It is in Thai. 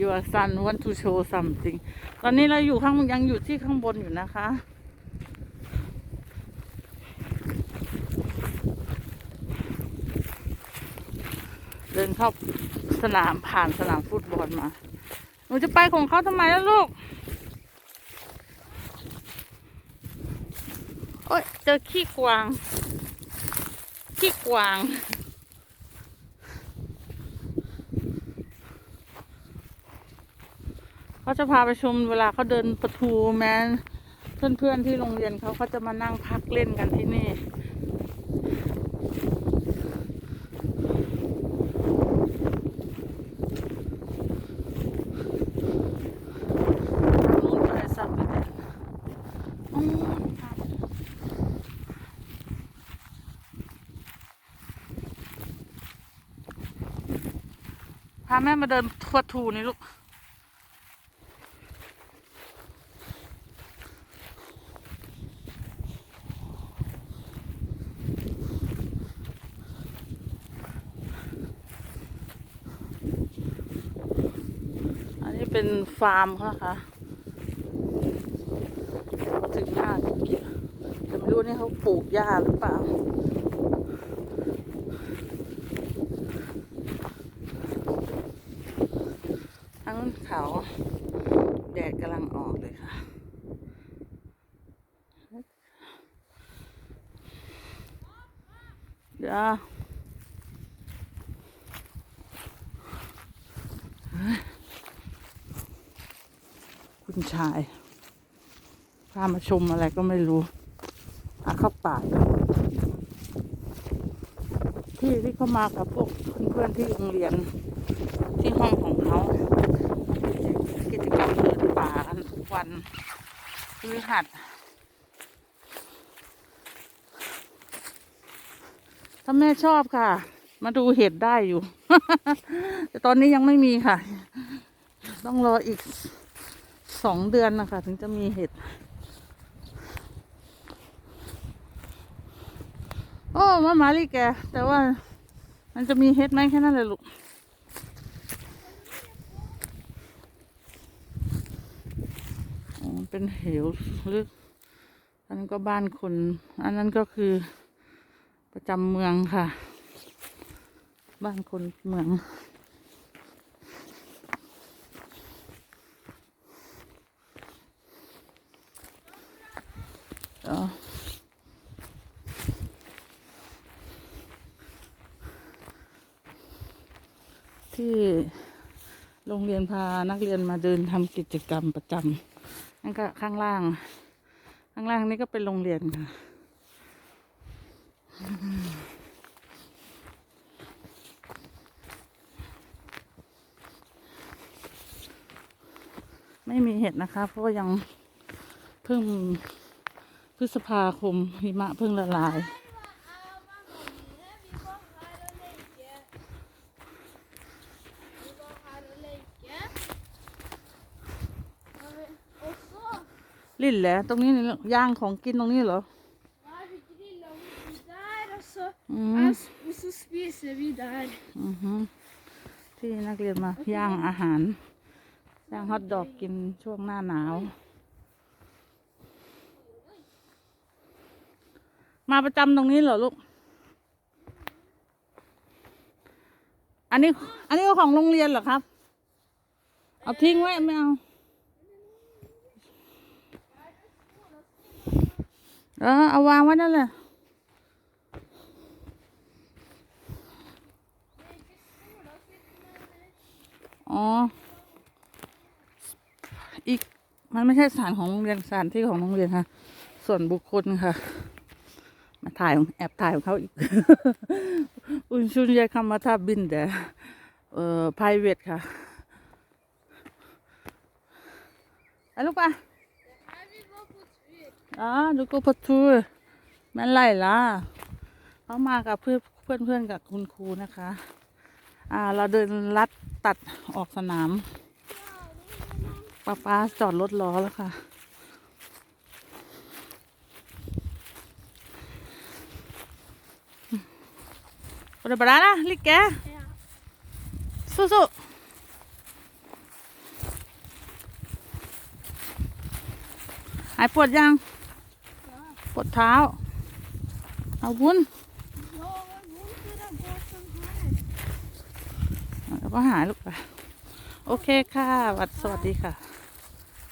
your son want to show something ตอนนี้เราอยู่ข้างยังอยู่ที่ข้างบนอยู่นะคะ เดินเข้าสนามผ่านสนามฟุตบอลมา หนูจะไปของเขาทำไมล่ะลูก โอ๊ยเจอขี้กวาง ขี้กวาง เขาจะพาไปชมเวลาเขาเดินประตูแม้เพื่อนๆที่โรงเรียนเขาก็จะมานั่งพักเล่นกันที่นี่นพาแม่มาเดินทัวร์ทูนี่ลูก เป็นฟาร์มเขานะคะถึงหน้าจะเกียวแต่ไม่รู้นี่เขาปลูกหญ้าหรือเปล่า ทั้งเขาแดดกำลังออกเลยค่ะเดี๋ยว คุณชาย พามาชมอะไรก็ไม่รู้หาเข้าป่าที่ที่เขามากับพวกเพื่อนๆที่โรงเรียนที่ห้องของเขากิจกรรมเดินป่ากันทุกวันพฤหัสถ้าแม่ชอบค่ะ มาดูเห็ดได้อยู่ แต่ตอนนี้ยังไม่มีค่ะ ต้องรออีก สองเดือนนะคะ ถึงจะมีเห็ดโอ้มามาลีแก แต่ว่ามันจะมีเห็ดไหมแค่นั้นเลยลูกเป็นเหวลึกอันนั้นก็บ้านคน อันนั้นก็คือประจำเมืองค่ะ บ้านคนเมือง เดี๋ยว ที่โรงเรียนพานักเรียนมาเดินทำกิจกรรมประจำนั่นก็ข้างล่าง ข้างล่างนี่ก็เป็นโรงเรียนค่ะไม่มีเห็ดนะคะ เพราะว่ายังเพิ่ง พฤษภาคมหิมะเพิ่งละลาย ลิ่นแหละตรงนี้นี่ย่างของกินตรงนี้เหรออืม Och så spiser vi der. อือฮึที่นักเรียนมาย่างอาหารย่างฮอทดอกกินช่วงหน้าหนาว มาประจำตรงนี้เหรอลูก อันนี้ อันนี้ก็ของโรงเรียนเหรอครับ เอาทิ้งไว้ไม่เอาเออเอาวางไว้นั่นแหละอ๋อ อีก มันไม่ใช่สานของโรงเรียนสานที่ของโรงเรียนค่ะ ส่วนบุคคลค่ะ มาถ่ายของแอบถ่ายของเขาอีก อุนชุนยายคำมาทาบินแต่เอ่อ private ค่ะไปลูกปะอ๋อดูกูพัทูแม่นไรล่ะเขามากับเพื่อนเพื่อนเพื่อนกับคุณครูนะคะ อ่า เราเดินลัดตัดออกสนามป้าป้าจอดรถล้อแล้วค่ะ det bra, da? Lykke. Ja. Så, så. Hei, påd yang. Påd tau. Au bun. ก็หาลูกไปโอเคค่ะ วัดสวัสดีค่ะ